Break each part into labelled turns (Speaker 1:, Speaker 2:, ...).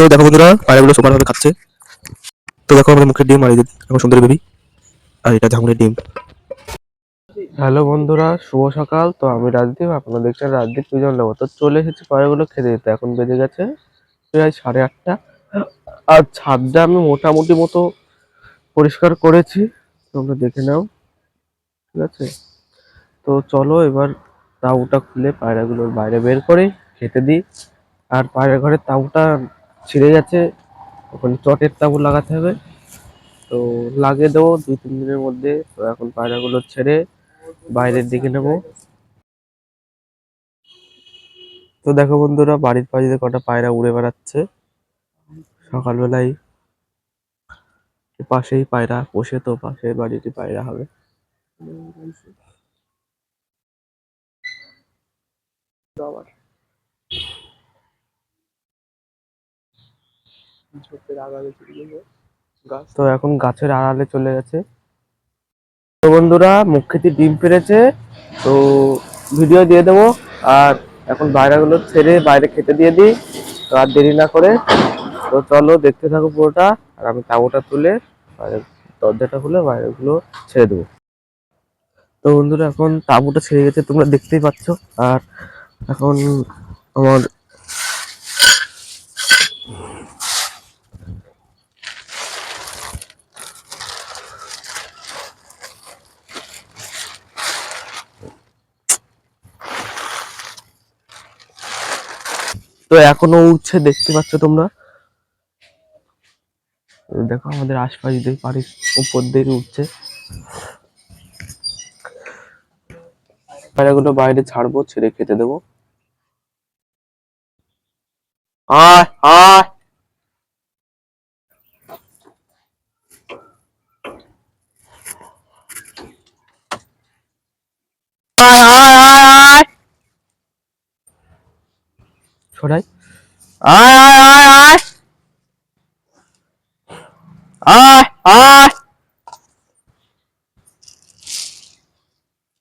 Speaker 1: তো দেখো বন্ধুরা, পায়রাগুলো সুপার ভাবে খাচ্ছে তো দেখো আমাদের মুখের ডিম আর দেখো সুন্দর বেবি আর এটা ঝামুনের ডিম।
Speaker 2: হ্যালো বন্ধুরা, শুভ সকাল। তো আমি রাজদীপ, আপনারা দেখছেন রাজদীপ পিজন নেব তো চলে এসেছি পায়রাগুলো খেতে দিতে এখন বেজে গেছে প্রায় সাড়ে আটটা। আর ছাদটা আমি মোটামুটি মতো পরিষ্কার করেছি, তোমরা দেখে নাও। ঠিক আছে? তো চলো এবার তাঁবুটা খুলে পায়রাগুলোর বাইরে বের করে, খেতে দিই। আর পায়রা ঘরের তাঁবুটা ছিঁড়ে গেছে। ওখানে চটের তাঁবু লাগাতে হবে। তো লাগিয়ে দেবো, দুই, তিন দিনের মধ্যে। তো এখন পায়রাগুলো ছেড়ে বাইরের দিকে নেব। তো দেখো বন্ধুরা, বাড়ির পাশে কটা পায়রা উড়ে বেড়াচ্ছে। সকালবেলায় পাশেই পায়রা পোষে তো পাশের বাড়িতে পায়রা হবে। তো এখন গাছের আড়ালে চলে গেছে। তো বন্ধুরা মুখ্যতি ডিম পেরেছে। তো ভিডিও দিয়ে দেবো। আর এখন বাইরেগুলো ছেড়ে বাইরে খেতে দিয়ে দিই। তো আর দেরি না করে। তো চলো, দেখতে থাকো পুরোটা। আর আমি তাবুটা তুলে দরজাটা খুলে বাইরেগুলো ছেড়ে দেবো। তো বন্ধুরা, এখন তাবুটা ছেড়ে গেছে, তোমরা দেখতেই পাচ্ছ। আর এখন আমার তো এখনও উঠছে, দেখতে পাচ্ছ তোমরা? দেখো, আমাদের আশপাশ দিয়ে বাড়ির উপর দিয়ে উঠছে। পায়রাগুলো বাইরে ছাড়বো, ছেড়ে খেতে দেবো। আয়! আয় আয়! ছড়াই আয় আয় আয় আয়।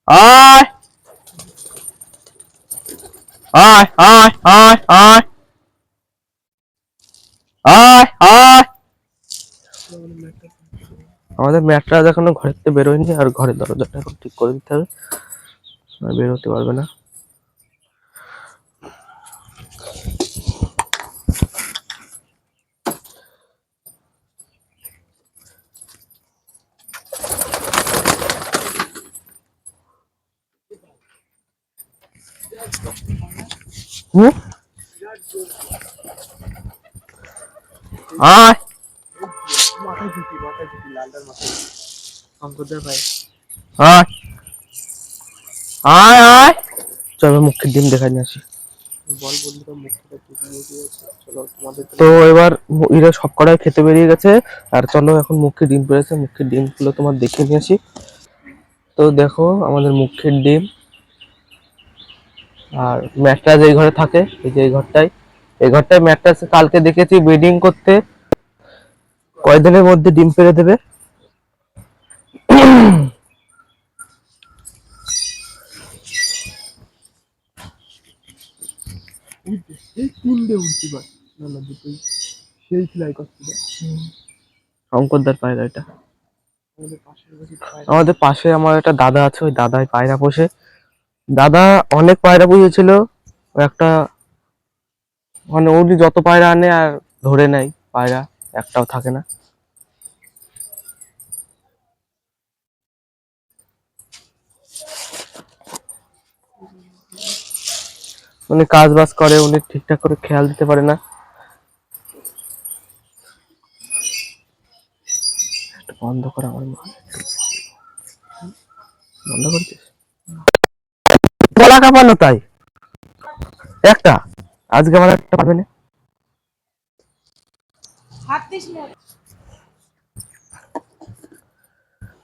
Speaker 2: আয় আয়। আয়। আয় আয় আয় আয়। আয় আমাদের ম্যাটটা এখনও ঘরের থেকে বেরোয়নি আর ঘরের দরজাটা এখন ঠিক করে দিতে হবে। আর বেরোতে পারবে না। হুম আয় আয় আয় আয় চলো মুখের ডিম দেখাই নিয়ে আসি। তো এবার এরা সব কটাই খেতে বেরিয়ে গেছে। আর চলো এখন মুখের ডিম পেরেছে। মুখের ডিমগুলো তোমার দেখে নিয়ে আসি। তো দেখো আমাদের মুখের ডিম। আর ম্যাট্রাস এই ঘরে থাকে, এই যে এই ঘরটায়। এই ঘরটায় ম্যাট্রাস কালকে দেখেছি ব্রিডিং করতে। কয়দিনের মধ্যে ডিম পেরে দেবে। পায়রা এটা। আমাদের পাশে আমার একটা দাদা আছে, ওই দাদাই পায়রা পোষে। দাদা অনেক পায়রা পুষেছিল একটা মানে উনি যত পায়রা আনে আর ধরে নেয়, পায়রা একটাও থাকে না। উনি কাজ বাজ করে, উনি ঠিকঠাক করে খেয়াল দিতে পারে না। বন্ধ করা আমার মা। বন্ধ করছিস? গলা কাঁপানো তাই। একটা। আজকে আমার একটা পাবে না।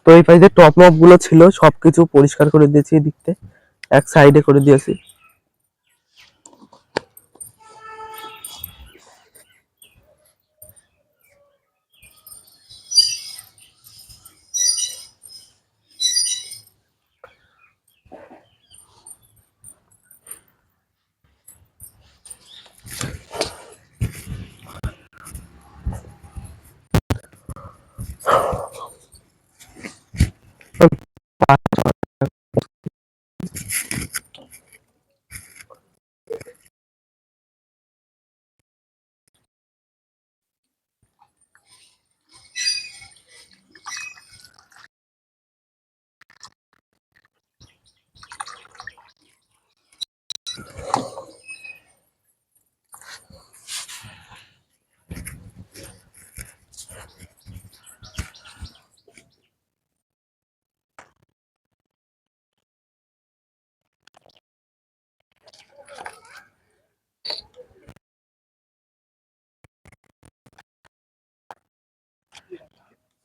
Speaker 2: তো এই পাশে টপ মপগুলো ছিল সবকিছু পরিষ্কার করে দিয়েছি এদিকতে। এক সাইডে করে দিয়েছি।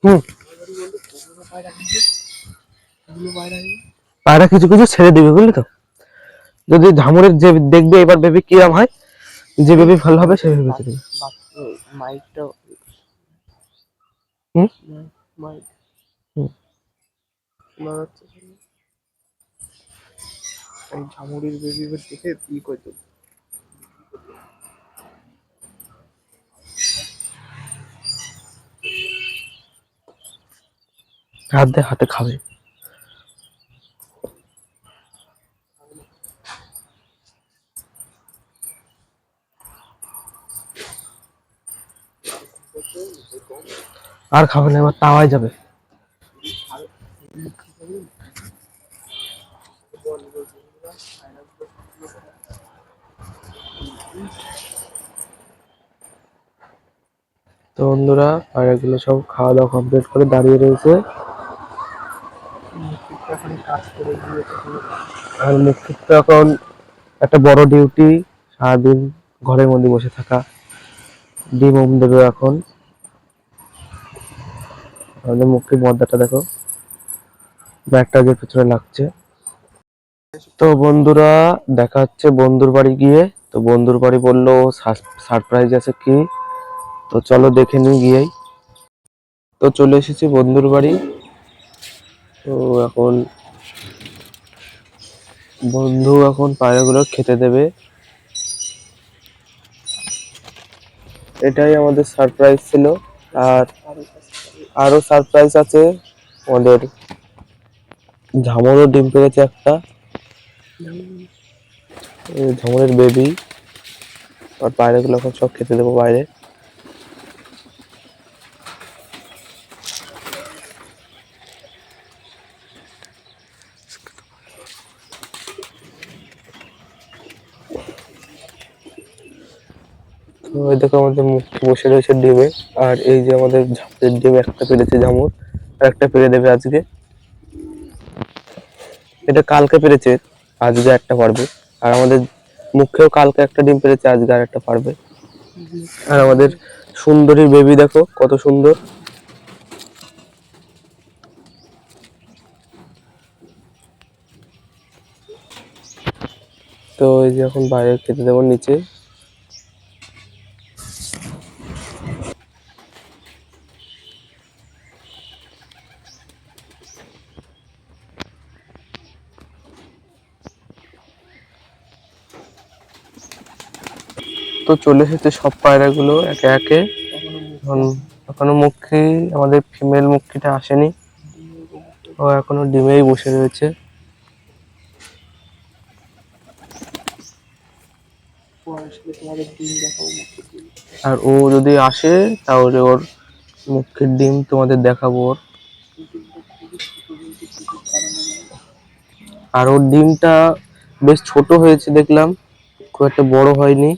Speaker 2: হুম। পায়রা কিছু কিছু ছেড়ে দিবে বুঝলি তো? যদি ঝামুরের যে দেখবে এবার বেবি কিরাম হয় যে বেবি ভালো হবে সে ছেড়ে দিবে
Speaker 3: মাইকটা
Speaker 2: হুম?
Speaker 3: মাইক।
Speaker 2: হুম।
Speaker 3: এই ঝামুরির বেবি দেখে ই করতো
Speaker 2: হাত দিয়ে হাতে খাবে। আর খাবে না, এবার তাওয়াই যাবে। তো বন্ধুরা, পায়রাগুলো সব খাওয়া দাওয়া কমপ্লিট করে দাঁড়িয়ে রয়েছে
Speaker 3: এখন কাজ করে গিয়েছে
Speaker 2: আর মুক্তির তো এখন একটা বড় ডিউটি সারাদিন ঘরের মধ্যে বসে থাকা। ডিম ওম দেবে এখন। আমাদের মুক্তির মদ্দাটা দেখো। ব্যাগটা যে পেছনে লাগছে। তো বন্ধুরা, দেখা হচ্ছে বন্ধুর বাড়ি গিয়ে। তো বন্ধুর বাড়ি বলল সারপ্রাইজ আছে কি? তো চলো দেখে নিই গিয়েই। তো চলে এসেছি বন্ধুর বাড়ি। তো এখন বন্ধু এখন পায়রাগুলো খেতে দেবে। এটাই আমাদের সারপ্রাইজ ছিল। আর আরও সারপ্রাইজ আছে আমাদের ঝামরও ডিম পেড়েছে একটা। ঝামরের বেবি আর পায়রাগুলো এখন সব খেতে দেবো বাইরে। এই দেখো আমাদের মুখ বসে রয়েছে ডিমে, আর এই যে আমাদের ঝামরের ডিম, একটা পেরেছে জামুর, আর একটা পেরে দেবে আজকে। এটা কালকে পেরেছে, আজকে একটা পারবে। আর আমাদের মুখেও কালকে একটা ডিম পেরেছে, আজকে আর একটা পারবে। আর আমাদের সুন্দরী বেবি দেখো, কত সুন্দর। তো এই যে এখন বাইরে খেতে দেবো নিচে। তো চলে এসেছে সব পায়রাগুলো একে একে। এখন মুখী আমাদের ফিমেল মুখীটা আসেনি। ও এখনও ডিমেই বসে রয়েছে। আর ও যদি আসে, তাহলে ওর মুখের ডিম তোমাদের দেখাবো ওর। আর ওর ডিমটা বেশ ছোট হয়েছে দেখলাম, খুব একটা বড় হয়নি।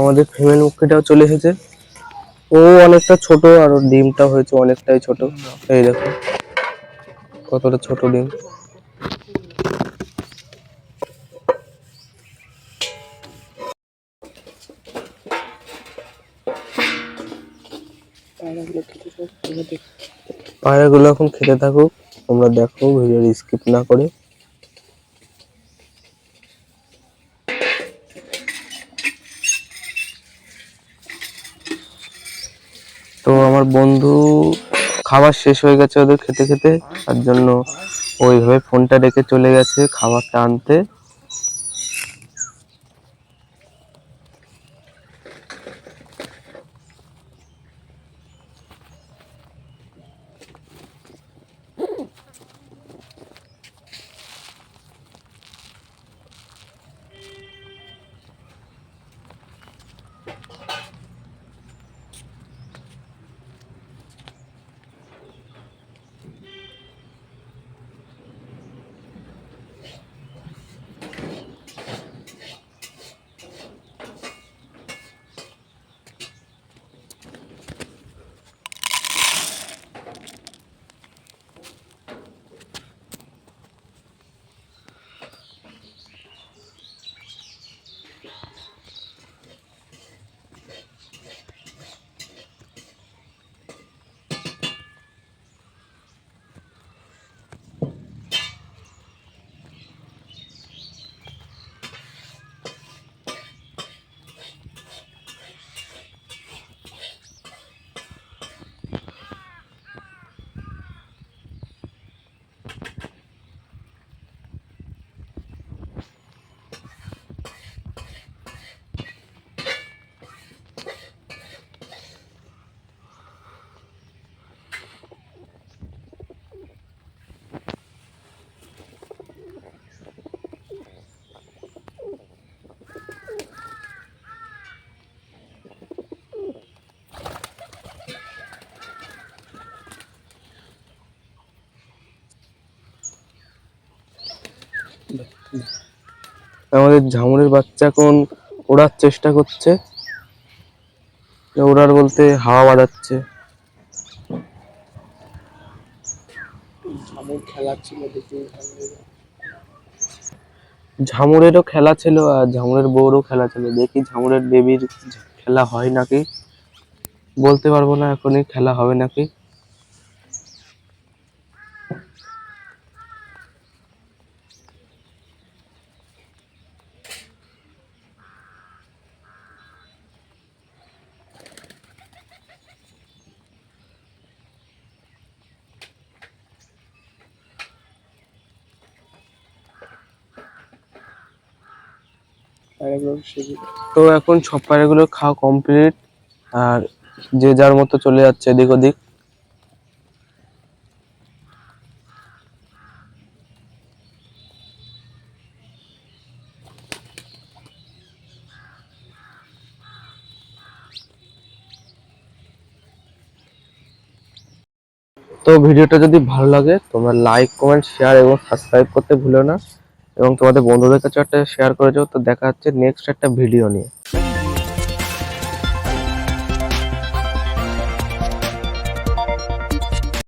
Speaker 2: আমাদের ফিমেল মুখিটাও চলে এসেছে। ও অনেকটা ছোট আর ওর ডিমটা হয়েছে অনেকটাই ছোট। এই দেখো, কতটা ছোট ডিম।
Speaker 3: পায়রাগুলো
Speaker 2: এখন খেতে থাকুক, তোমরা দেখো ভিডিও স্কিপ না করে। আমার বন্ধু খাবার শেষ হয়ে গেছে ওদের খেতে খেতে, তার জন্য ওইভাবে ফোনটা রেখে চলে গেছে খাবারটা আনতে। আমাদের ঝামুরের বাচ্চা এখন ওড়ার চেষ্টা করছে। ওড়ার বলতে হাওয়া বাজাচ্ছে। ঝামুরেরও। খেলা ছিল আর ঝামুরের বউরও খেলা ছিল। দেখি ঝামুরের বেবির খেলা হয় নাকি? বলতে পারব না এখনই খেলা হবে নাকি? তো এখন সব পায়রাগুলো খাওয়া কমপ্লিট আর যে যার মতো চলে যাচ্ছে এদিক ওদিক। তো ভিডিওটা যদি ভালো লাগে, তোমরা লাইক কমেন্ট শেয়ার এবং সাবস্ক্রাইব করতে ভুলো না। এবং তোমাদের বন্ধুদের কাছে একটা শেয়ার করে যাও তো দেখা হচ্ছে নেক্সট একটা ভিডিও নিয়ে।